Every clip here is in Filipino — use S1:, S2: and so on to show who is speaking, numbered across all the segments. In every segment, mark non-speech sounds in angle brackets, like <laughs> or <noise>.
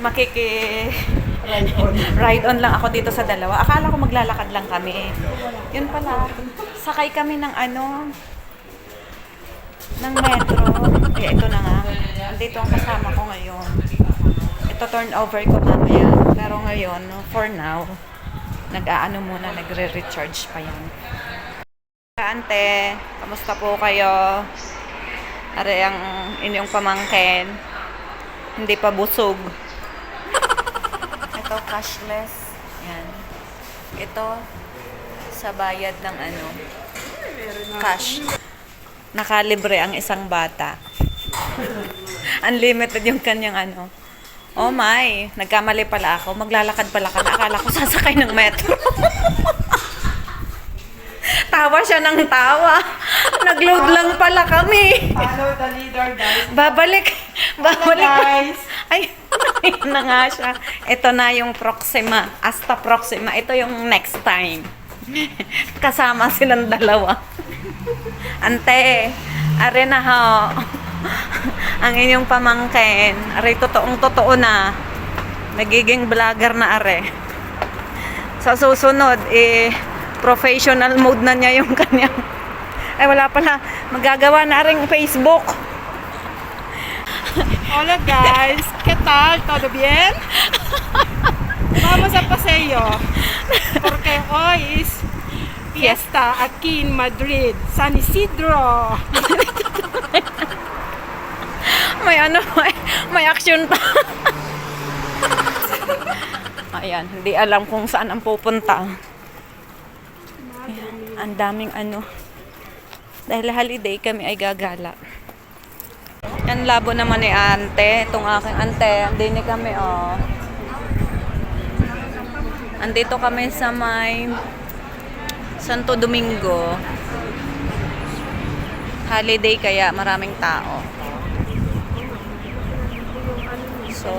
S1: makiki <laughs> ride on lang ako dito sa dalawa. Akala ko maglalakad lang kami. Yun pala, sakay kami ng ano, ng metro. Eh, ito na nga. Andito ang kasama ko ngayon. Ito turn over ko mamaya. Pero ngayon, for now, nag-aano muna, nagre-recharge pa yan. Ante, kamusta po kayo? Are ang inyong pamangkin. Hindi pa busog. Ito cashless. Yan. Ito sa bayad ng ano, cash. Nakalibre ang isang bata. <laughs> Unlimited yung kanyang ano. Oh my, nagkamali pala ako. Maglalakad pala kami. Akala ko sasakay ng metro. <laughs> tawa siya ng tawa. Nagload lang pala kami.
S2: Follow the leader, guys.
S1: Babalik. Babalik.
S2: guys.
S1: Ay, <laughs> ayun na nga siya. Ito na yung Proxima. Hasta Proxima. Ito yung next time. <laughs> Kasama silang dalawa. <laughs> Ante, are na ho. Ang inyong pamangkin. Are, totoong totoo na. Nagiging vlogger na are. Sa susunod, eh, professional mode na niya yung kanyang... Ay, wala pala. Magagawa na rin Facebook.
S2: Hola, guys. ¿Qué tal? ¿Todo bien? Vamos a paseo. Porque hoy es fiesta aquí en Madrid. San Isidro.
S1: May ano, may, may action pa. Ayan, hindi alam kung saan ang pupunta. Ayan, ang daming ano. Dahil holiday kami ay gagala. Yan labo naman ni ante. Itong aking ante. Andini kami, oh. Andito kami sa may Santo Domingo. Holiday kaya maraming tao. So,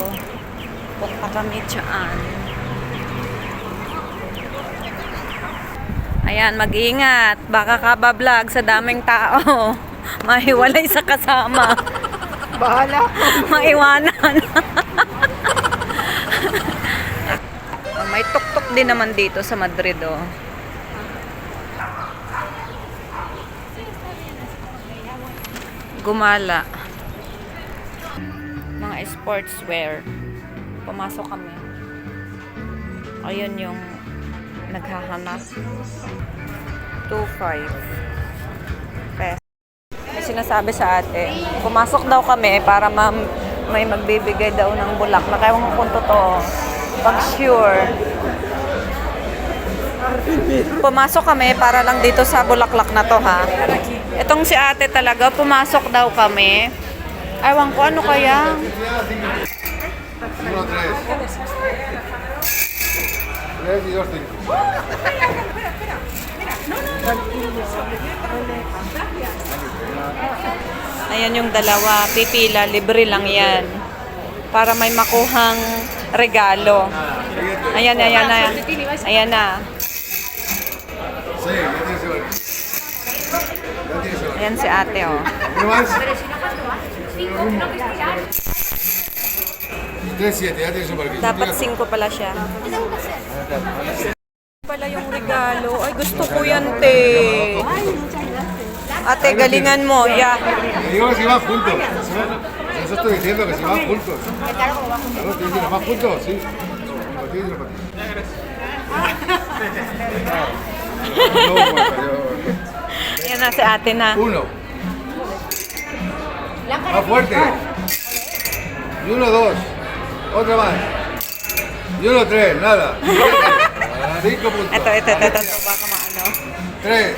S1: punta kami dyan. Ayan, mag-ingat. Baka kabablog sa daming tao. <laughs> Mahiwalay sa kasama. <laughs>
S2: Bahala.
S1: Maiwanan. May tuktok din naman dito sa Madrid, oh. Gumala. Mga sportswear. Pumasok kami. Ayun yung naghahanap. 2.5 pesos. May sinasabi sa ate, pumasok daw kami para ma may magbibigay daw ng bulak. Nakaiwan ko kung totoo. Pag sure. Pumasok kami para lang dito sa bulaklak na to ha. Itong si ate talaga, pumasok daw kami. Ewan ko, ano kaya?
S3: Tres y dos, cinco.
S1: Ayan yung dalawa, pipila, libre lang yan. Para may makuhang regalo. Ayan, ayan na. Ayan na. Ayan si ate, oh. Dapat 5 pala siya. Pala yung regalo. Ay, gusto ko yan, te. Ate, galingan mo. Yeah.
S3: Te digo que si van juntos. Eso estoy diciendo, que si van juntos. Claro, estoy diciendo, van juntos, sí.
S1: Ayan na si ate na.
S3: Uno. Más fuerte. Y uno, dos. Otra más. Y uno, tres. Nada. Cinco puntos.
S1: Ito. ito. Baka maano.
S3: Tres.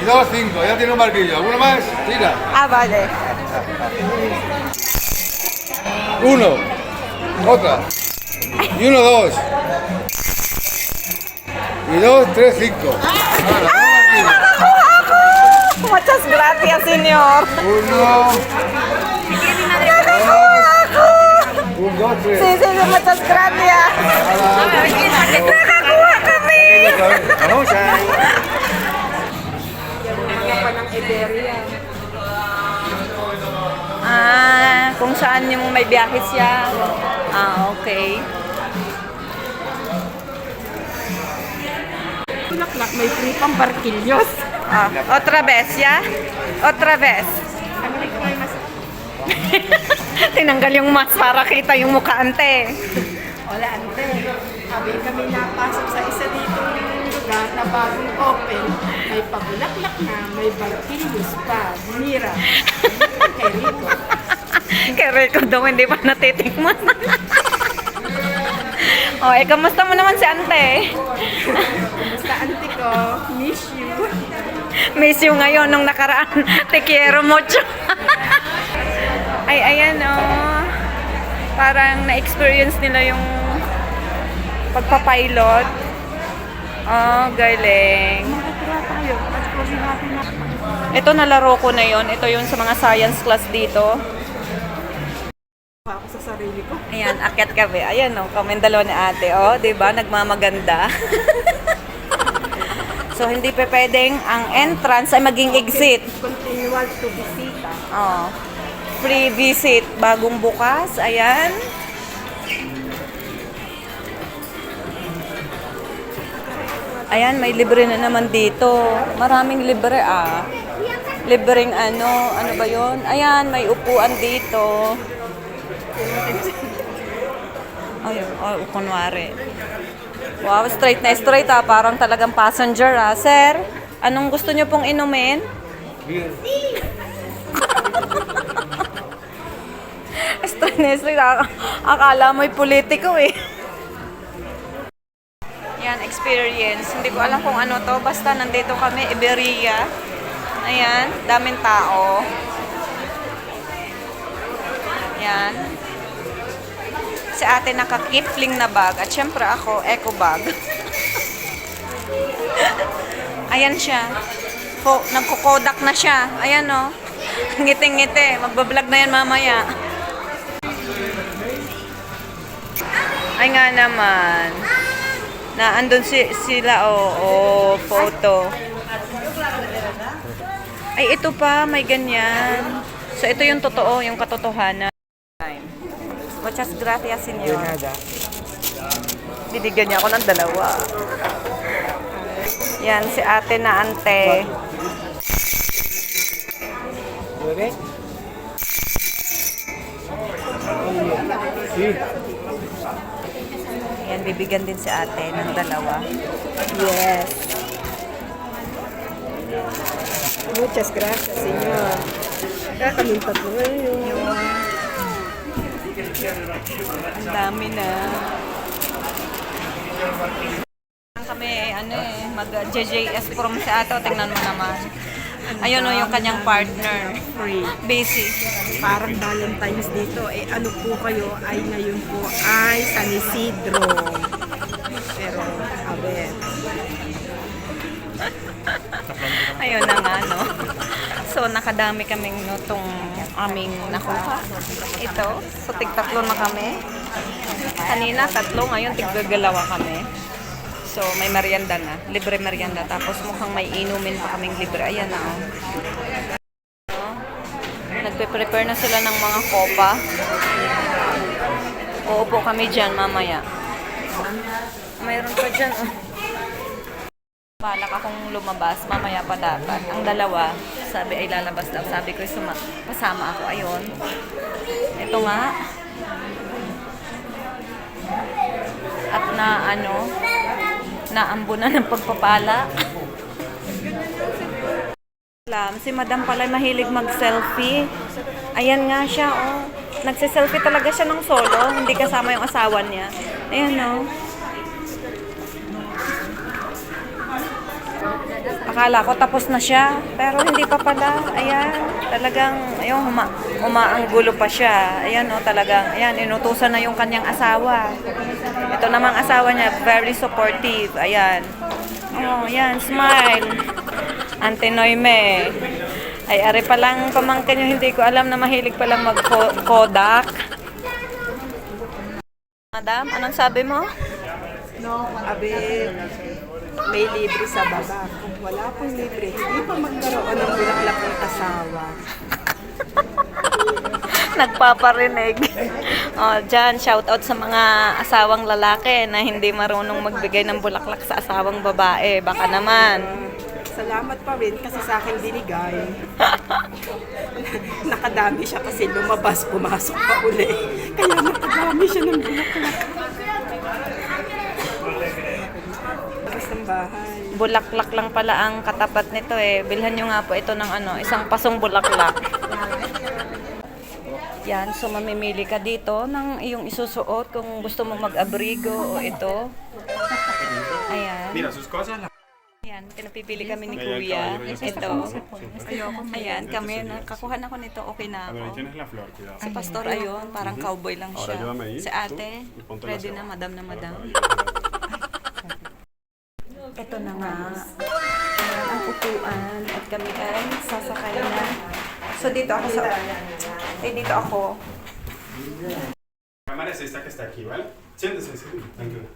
S3: Y dos, cinco. Ya tiene un marquillo. ¿Alguno más? Tira.
S1: Ah, vale.
S3: Uno. Otra. Y uno, dos. Y dos, tres, cinco. Un marquillo.
S1: Muchas gracias, señor.
S3: Uno.
S1: Sí, sí, muchas gracias. Nakakuha kami.
S3: Vamos a...
S1: Ah, kung saan yung may biyahe siya. Ah, okay.
S2: Bulaklak, may free pang barkilyos.
S1: Ah, otra vez, ya? Otra vez.
S2: Ano rin ko ay mas...
S1: Tinanggal yung mask para kita yung mukha, ante.
S2: Wala, ante. Sabi kami napasok sa isa dito lugar na bagong open. May pabulaklak na, may barkilyos pa. Mira. Kay <laughs> Rico.
S1: Kay Rico daw hindi pa natitikman. <laughs> oh, eh, kamusta mo naman si ante?
S2: Basta ante ko, miss you.
S1: Miss you ngayon nung nakaraan. Te quiero mucho. Ay, ayan oh. Parang na-experience nila yung pagpapilot. Oh, galing. Ito nalaro ko na yon. Ito yung sa mga science class dito.
S2: Ako sa sarili ko.
S1: Ayan, akyat kami. Ayan oh, kami dalawa ni ate. Oh, di ba? Nagmamaganda. <laughs> so, hindi pa pwedeng ang entrance ay maging exit.
S2: Continual to bisita.
S1: Oh. Free visit bagong bukas. Ayan. Ayan, may libre na naman dito. Maraming libre ah. Libreng ano, ano ba yon? Ayan, may upuan dito. Ay, oh, kunwari. Wow, straight na straight ah. Parang talagang passenger ah. Sir, anong gusto niyo pong inumin?
S3: Bien.
S1: Straight. <laughs> Ak- Akala mo'y politiko eh. Yan, experience. Hindi ko alam kung ano to. Basta nandito kami, Iberia. Ayan, daming tao. Yan. Si ate naka-kipling na bag. At syempre ako, eco bag. <laughs> Ayan siya. Ko, nagko-kodak na siya. Ayan o. Oh. Ngiti-ngiti. Magbablog na yan mamaya. Ay nga naman. Na andun si, sila, oo, oh, photo. Ay, ito pa, may ganyan. So, ito yung totoo, yung katotohanan. Muchas gracias, senyor. Binigyan niya ako ng dalawa. Yan, si ate na ante.
S3: Sí.
S1: Yan, bibigyan din si ate ng dalawa.
S2: Yes. Muchas gracias, señor. Kakamin tatlo ngayon.
S1: Ang dami na. Kami, ano eh, mag-JJS from si Ato. Tingnan mo naman. Ayun o, yung kanyang partner.
S2: Free.
S1: Busy.
S2: Parang Valentine's dito. Eh, ano po kayo ay ngayon po ay San Isidro. Pero, abe,
S1: Ayun na nga, no? So, nakadami kaming no, tong aming nakuha. Ito. So, tig-tatlo na kami. Kanina, tatlo. Ngayon, tig-gagalawa kami. So, may merienda na. Libre merienda. Tapos, mukhang may inumin pa kaming libre. Ayan na, oh. Nagpe-prepare na sila ng mga kopa. Uupo kami dyan mamaya. Mayroon pa dyan, oh. Balak akong lumabas, mamaya pa dapat. Ang dalawa, sabi ay lalabas daw. Sabi ko, suma kasama ako. Ayun. Ito nga. At na ano, naambo na ng pagpapala. Alam, si madam pala mahilig mag-selfie. Ayan nga siya, oh. Nagsiselfie talaga siya ng solo, hindi kasama yung asawa niya. Ayan, oh. Akala ko tapos na siya, pero hindi pa pala. Ayan, talagang, ayun, huma, umaanggulo pa siya. Ayan, oh, talagang, ayan, inutusan na yung kanyang asawa. Ito namang asawa niya, very supportive. Ayan. Oh, ayan, smile. Ante Noime. Ay, are pa lang pamangkin yung hindi ko alam na mahilig palang mag-Kodak. Madam, anong sabi mo?
S2: no, abe, may libre sa baba. Kung wala pong libre, hindi pa magkaroon ng bulaklak ng asawa. <laughs>
S1: Nagpaparinig. oh, dyan, shout out sa mga asawang lalaki na hindi marunong magbigay ng bulaklak sa asawang babae. Baka naman.
S2: Salamat pa rin kasi sa akin binigay. <laughs> Nakadami siya kasi lumabas, pumasok pa uli. Kaya nakadami siya ng bulaklak. Tapos ng bahay.
S1: Bulaklak lang pala ang katapat nito eh. Bilhan nyo nga po ito ng ano, isang pasong bulaklak. Yan, so mamimili ka dito ng iyong isusuot kung gusto mo mag-abrigo o ito. Ayan.
S4: Mira, sus cosas
S1: Ayan, pinapipili kami ni Kuya. Ito. Ayan, kami, nakakuha na ako nito, okay na ako. Si Pastor ayun, parang cowboy lang siya. Si ate, ready na, madam na madam. Ito na nga. Ang upuan. At kami ay sasakay na. So, dito ako sa... Eh, dito ako.
S4: La cámara es esta que está aquí, ¿vale? Siéntese, sí, tranquilo.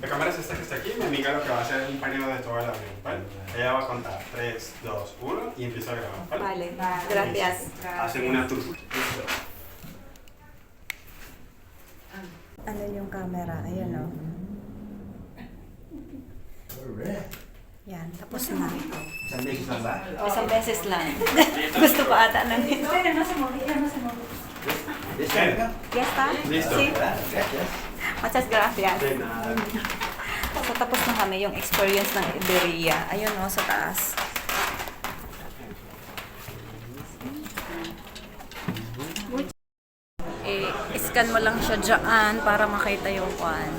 S4: La cámara es esta que está aquí, mi amiga lo que va a hacer es un paneo de todo el avión, ¿vale? Ella va a contar 3, 2, 1 y empieza a grabar, ¿vale?
S1: Vale. Gracias.
S4: Hacen una tour. Listo.
S1: Ano yung camera? Ayan o. Yan, tapos na. Isang beses lang. <laughs> <laughs> Gusto pa ata ng Yes, pa?
S4: Listo.
S1: Sí. Muchas gracias.
S4: Nada. <laughs>
S1: So, tapos na kami yung experience ng Iberia. Ayun o, sa taas. Eh, scan mo lang siya dyan para makita yung kwan.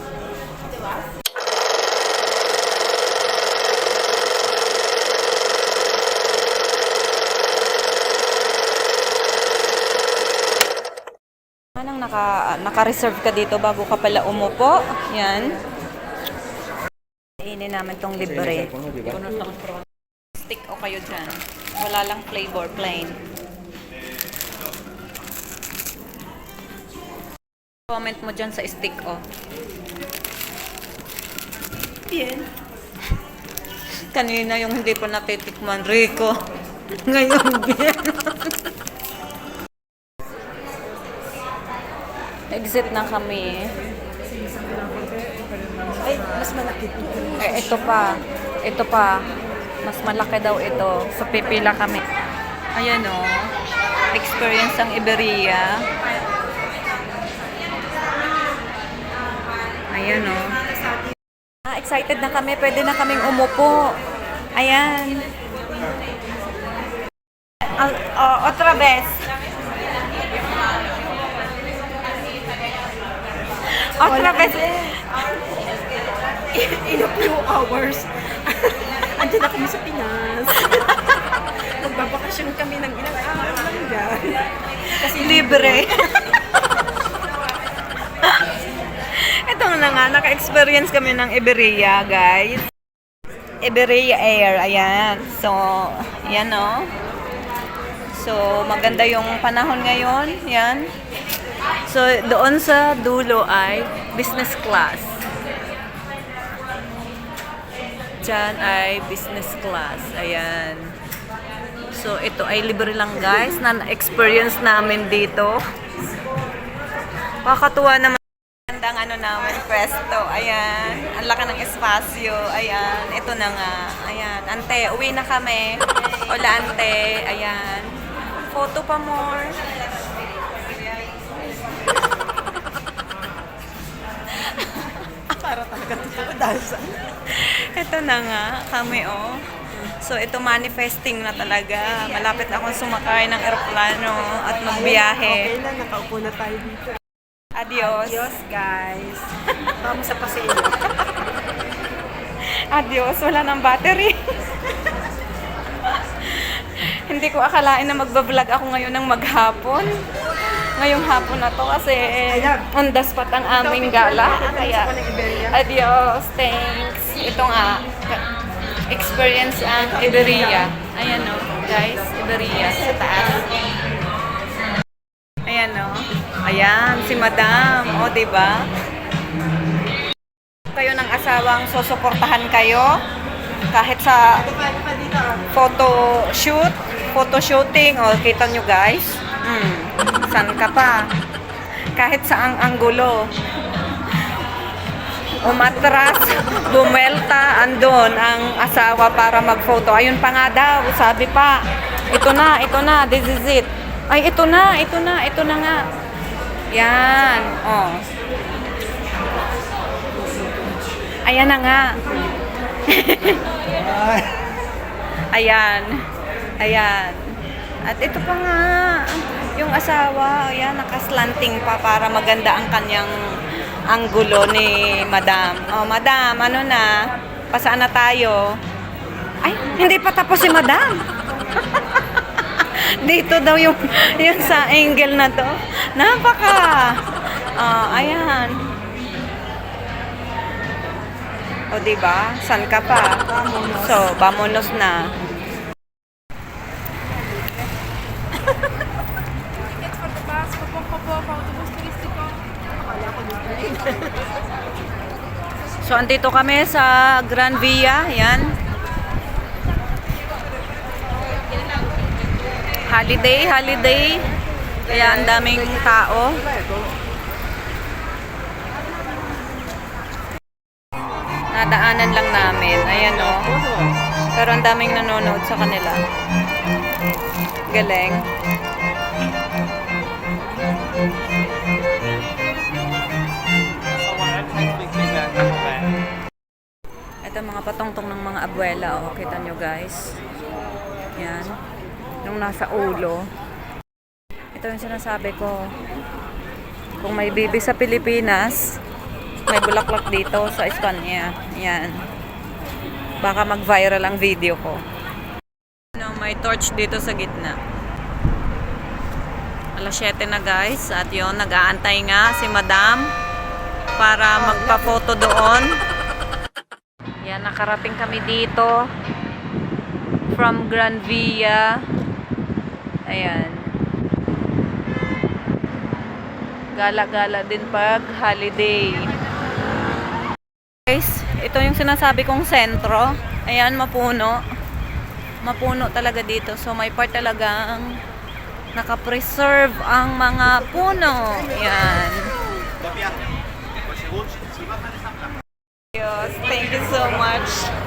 S1: Anong naka, naka-reserve ka dito bago ka pala umupo? Yan. Kainin namin tong libre. Stick o kayo dyan. Wala lang flavor, plain. Comment mo dyan sa stick o.
S2: Bien. <laughs>
S1: Kanina yung hindi pa natitikman, Rico. <laughs> Ngayon, <laughs> bien. Exit na kami.
S2: Ay, mas malaki.
S1: Eh, ito pa. Ito pa. Mas malaki daw ito. So, pipila kami. Ayan o. Experience ang Iberia. Ayan o. Ah, excited na kami. Pwede na kaming umupo. Ayan. Ah, oh, otra vez. Otra vez.
S2: In a few hours. <laughs> Andiyan na kami sa Pinas. <laughs> Magbabakasyon kami ng ilang araw lang dyan.
S1: Kasi libre. <laughs> Ito na nga, naka-experience kami ng Iberia, guys. Iberia Air, ayan. So, yan o. So, maganda yung panahon ngayon, yan. So, doon sa dulo ay business class. Diyan ay business class. Ayan. So, ito ay libre lang guys na experience namin dito. Kakatuwa naman. Gandang ano namin, presto. Ayan. Ang laki ng espasyo. Ayan. Ito na nga. Ayan. Ante, uwi na kami. Hola, ante. Ayan. Photo pa more.
S2: Para talaga totoo dahil sa... <laughs>
S1: Ito na nga, kami oh. So ito manifesting na talaga. Malapit akong sumakay ng eroplano at magbiyahe.
S2: Okay na, nakaupo na tayo dito.
S1: Adios.
S2: Adios, guys. Vamos sa paseo. <laughs>
S1: Adios, wala ng battery. <laughs> Hindi ko akalain na magbablog ako ngayon ng maghapon. Ngayong hapon na to kasi on the spot ang aming gala. Kaya, adios, thanks. Ito nga, experience ang Iberia. Ayan o, guys, Iberia sa taas. Ayan o. Ayan, si Madam. O, di ba? Kayo ng asawang susuportahan kayo kahit sa photo shoot, photo shooting, o kita nyo guys. Mm. San ka pa? Kahit saang anggulo. Umatras, bumelta, andon ang asawa para magphoto. Ayun pa nga daw, sabi pa. Ito na, ito na, this is it. Ay, ito na, ito na, ito na nga. Yan, oh. Ayan na nga. Ayan. Ayan. At ito pa nga, yung asawa, ayan, nakaslanting pa para maganda ang kanyang anggulo ni Madam. Oh, Madam, ano na? Pasaan na tayo? Ay, hindi pa tapos si Madam. <laughs> Dito daw yung, yung sa angle na to. Napaka. Ah, ayan. O, diba? San ka pa? So, vamonos na. So, andito kami sa Gran Via. Yan. Holiday, holiday. Kaya ang daming tao. Nadaanan lang namin. Ayan o. Pero ang daming nanonood sa kanila. Galing. Ito mga patongtong ng mga abuela, oh. Kita nyo guys. Yan. Yung nasa ulo. Ito yung sinasabi ko. Kung may bibi sa Pilipinas, may bulaklak dito sa Espanya. Yan. Baka mag-viral ang video ko. Ano, may torch dito sa gitna. Alas 7 na guys. At yon nag-aantay nga si Madam para magpa-photo doon. Nakarating kami dito from Gran Via. Ayan. Gala-gala din pag holiday. Guys, ito yung sinasabi kong sentro. Ayan, mapuno. Mapuno talaga dito. So, may part talagang nakapreserve ang mga puno. Ayan. Thank you so much.